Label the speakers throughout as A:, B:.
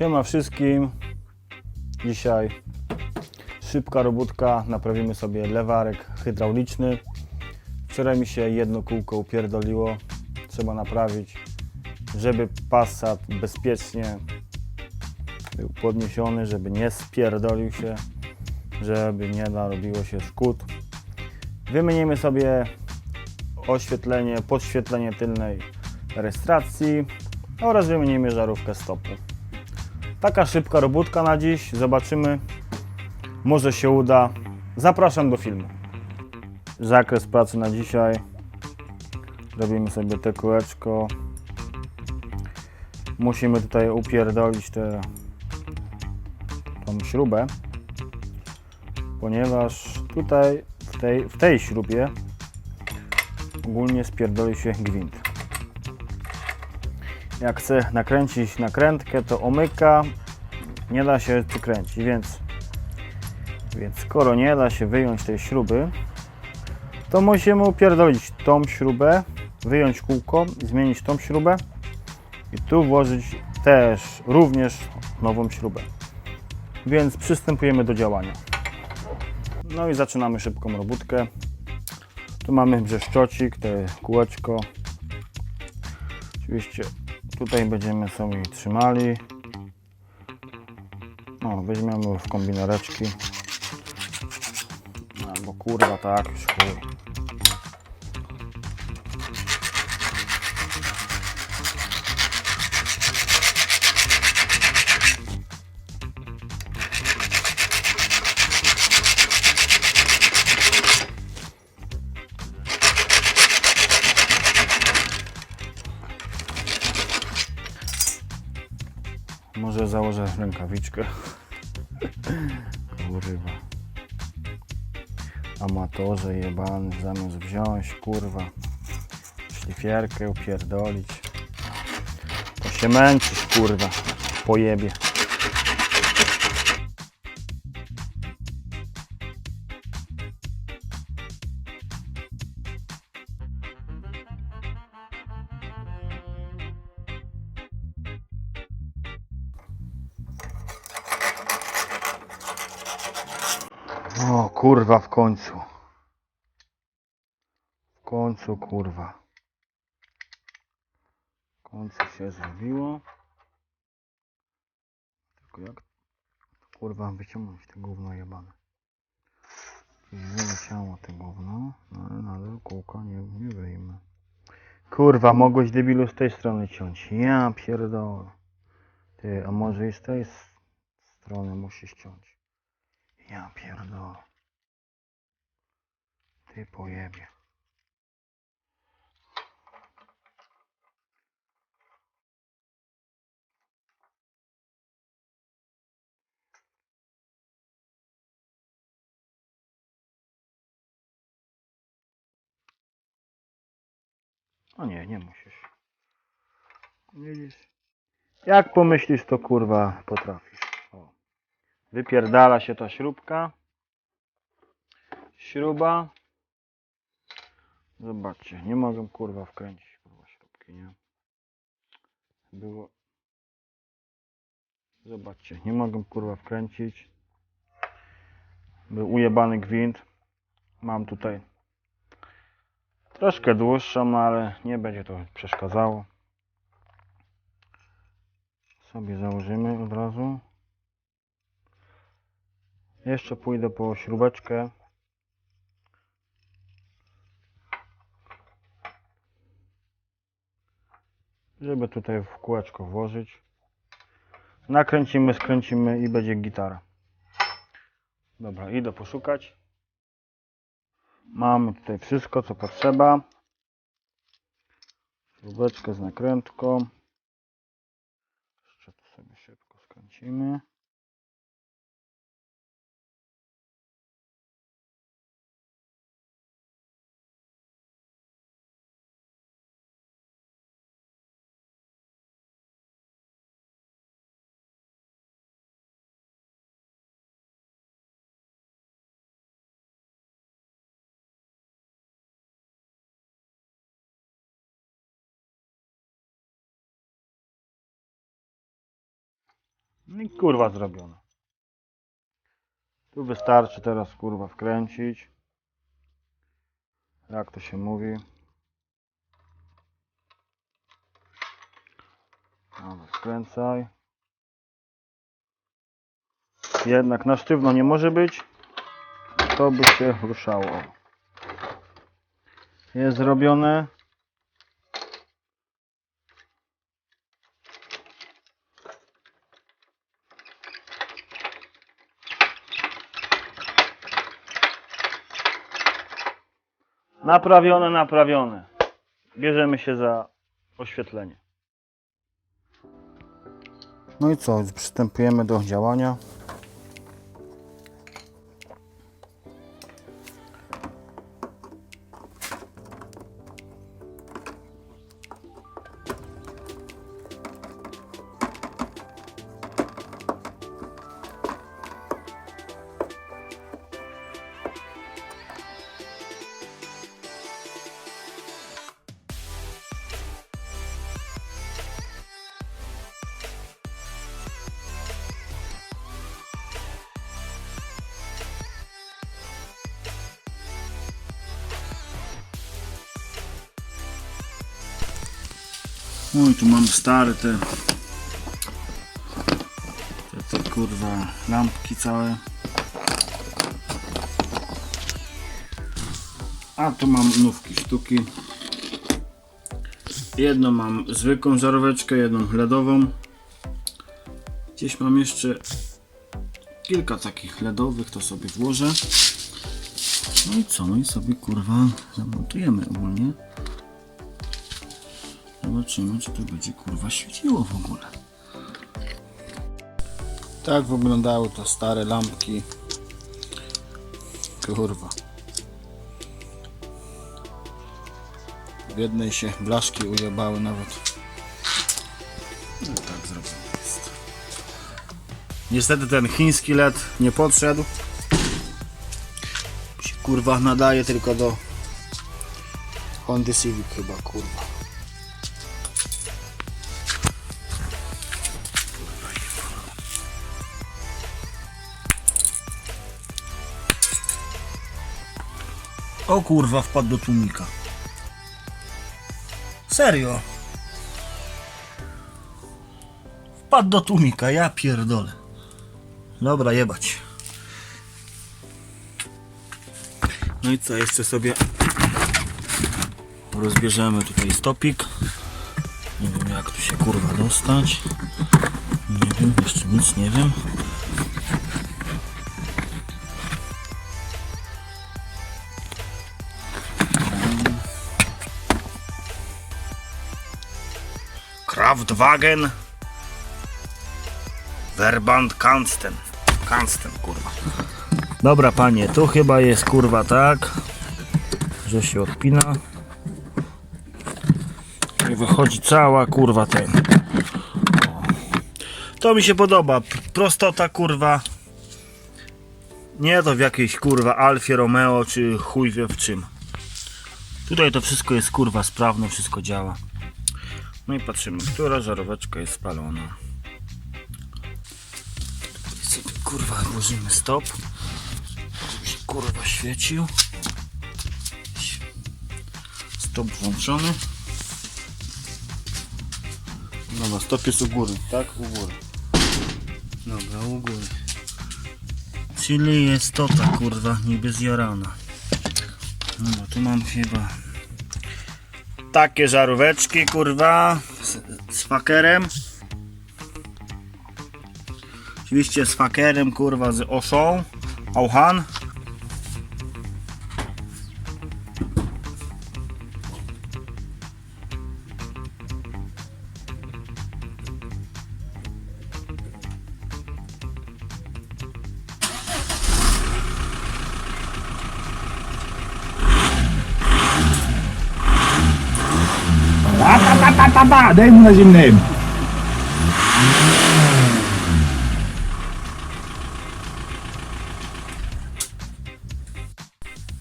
A: Siema wszystkim. Dzisiaj szybka robótka. Naprawimy sobie lewarek hydrauliczny. Wczoraj mi się jedno kółko upierdoliło. Trzeba naprawić, żeby Passat bezpiecznie był podniesiony, żeby nie spierdolił się, żeby nie narobiło się szkód. Wymienimy sobie oświetlenie, podświetlenie tylnej rejestracji oraz wymienimy żarówkę stopu. Taka szybka robótka na dziś. Zobaczymy. Może się uda. Zapraszam do filmu. Zakres pracy na dzisiaj. Robimy sobie te kółeczko. Musimy tutaj upierdolić tę tą śrubę, ponieważ tutaj w tej, w tej śrubie ogólnie spierdoli się gwint. Jak chcę nakręcić nakrętkę, to omyka, nie da się przykręcić, więc, więc skoro nie da się wyjąć tej śruby, to musimy upierdolić tą śrubę, wyjąć kółko, zmienić tą śrubę i tu włożyć też również nową śrubę. Więc przystępujemy do działania. No i zaczynamy szybką robótkę. Tu mamy brzeszczocik, to kółeczko. Oczywiście tutaj będziemy sobie trzymali. No, weźmiemy w kombinereczki. Albo kurwa tak, już chuj. Może założę rękawiczkę. Kurwa. Amatorze jebany, zamiast wziąć, kurwa, szlifierkę upierdolić. To się męczysz, kurwa, pojebie. O kurwa w końcu. W końcu kurwa. W końcu się zrobiło. Tylko jak kurwa wyciągnąć te gówno jebane. Wyleciało te gówno, no ale nadal kółka nie, nie wyjmę. Kurwa, mogłeś debilu z tej strony ciąć. Ja pierdolę. Ty, a może i z tej strony musisz ciąć. Ja pierdolę. Ty pojebie. O nie, nie musisz. Widzisz? Jak pomyślisz, to kurwa potrafisz. Wypierdala się ta śrubka. Śruba. Zobaczcie, nie mogę kurwa wkręcić kurwa śrubki, nie? Było. Zobaczcie, nie mogę kurwa wkręcić. Był ujebany gwint. Mam tutaj troszkę dłuższą, no ale nie będzie to przeszkadzało. Sobie założymy od razu. Jeszcze pójdę po śrubeczkę. Żeby tutaj w kółeczko włożyć. Nakręcimy, skręcimy i będzie gitara. Dobra, idę poszukać. Mamy tutaj wszystko, co potrzeba. Śrubeczkę z nakrętką. Jeszcze tu sobie szybko skręcimy. No i kurwa zrobione. Tu wystarczy teraz kurwa wkręcić. Jak to się mówi? Dobra. Jednak na sztywno nie może być. To by się ruszało. Jest zrobione. Naprawione, naprawione. Bierzemy się za oświetlenie. No i co? Przystępujemy do działania. I tu mam stare te, te, te kurwa lampki całe. A tu mam nówki sztuki. Jedną mam zwykłą żaróweczkę, jedną LEDową. Gdzieś mam jeszcze kilka takich LEDowych, to sobie włożę. No i co? No i sobie kurwa zamontujemy ogólnie. Zobaczymy, czy to będzie kurwa świeciło w ogóle. Tak wyglądały te stare lampki. Kurwa. W jednej się blaszki ujebały nawet. No tak jest. Niestety ten chiński LED nie podszedł. Kurwa nadaje tylko do Honda Civic chyba kurwa. O kurwa, wpadł do tłumika. Serio? Wpadł do tłumika, ja pierdolę. Dobra, jebać. No i co, jeszcze sobie rozbierzemy tutaj stopik. Nie wiem jak tu się kurwa dostać. Nie wiem, jeszcze nic nie wiem. Kraftwagen Verband Kansten. Kansten, kurwa. Dobra, panie, tu chyba jest kurwa tak, że się odpina i wychodzi cała kurwa ten. To mi się podoba. Prostota kurwa. Nie to w jakiejś kurwa Alfie Romeo czy chuj wie w czym. Tutaj to wszystko jest kurwa sprawne, wszystko działa. No i patrzymy, która żaróweczka jest spalona. Kurwa włożymy stop, kurwa świecił. Stop włączony. Dobra, stop jest u góry, tak? U góry. Dobra, u góry. Czyli jest to ta kurwa niby zjarana. Dobra, tu mam chyba takie żaróweczki, kurwa, z, z fakerem. Oczywiście z fakerem, kurwa, z oszą, Auchan.
B: Pa, pa, pa, daj mu na zimnym.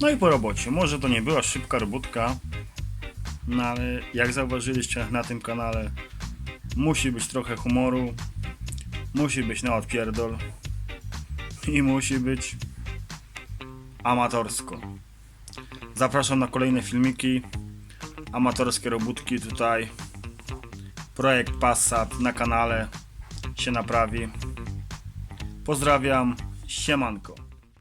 A: No i po robocie. Może to nie była szybka robótka, no ale jak zauważyliście na tym kanale, musi być trochę humoru. musi być na odpierdol i musi być amatorsko. Zapraszam na kolejne filmiki, amatorskie robótki tutaj. Projekt Passat na kanale się naprawi. Pozdrawiam, siemanko.